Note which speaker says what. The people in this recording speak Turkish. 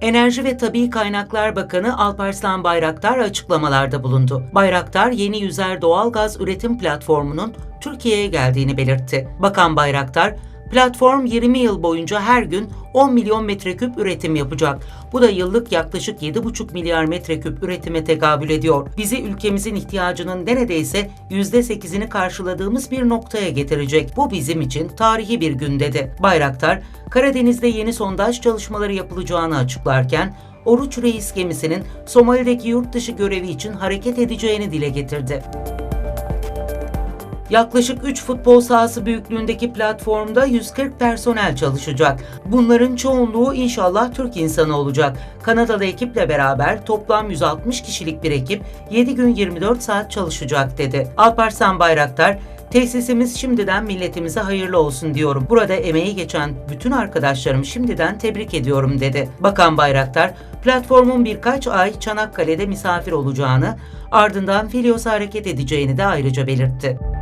Speaker 1: Enerji ve Tabi Kaynaklar Bakanı Alparslan Bayraktar açıklamalarda bulundu. Bayraktar, yeni yüzer doğalgaz üretim platformunun Türkiye'ye geldiğini belirtti. Bakan Bayraktar, platform 20 yıl boyunca her gün 10 milyon metreküp üretim yapacak. Bu da yıllık yaklaşık 7,5 milyar metreküp üretime tekabül ediyor. Bizi ülkemizin ihtiyacının neredeyse %8'ini karşıladığımız bir noktaya getirecek. Bu bizim için tarihi bir gün dedi. Bayraktar, Karadeniz'de yeni sondaj çalışmaları yapılacağını açıklarken, Oruç Reis gemisinin Somali'deki yurt dışı görevi için hareket edeceğini dile getirdi. Yaklaşık 3 futbol sahası büyüklüğündeki platformda 140 personel çalışacak. Bunların çoğunluğu inşallah Türk insanı olacak. Kanadalı ekiple beraber toplam 160 kişilik bir ekip 7 gün 24 saat çalışacak dedi. Alparslan Bayraktar, Tesisimiz şimdiden milletimize hayırlı olsun diyorum. Burada emeği geçen bütün arkadaşlarımı şimdiden tebrik ediyorum dedi. Bakan Bayraktar, platformun birkaç ay Çanakkale'de misafir olacağını, ardından Filyos'a hareket edeceğini de ayrıca belirtti.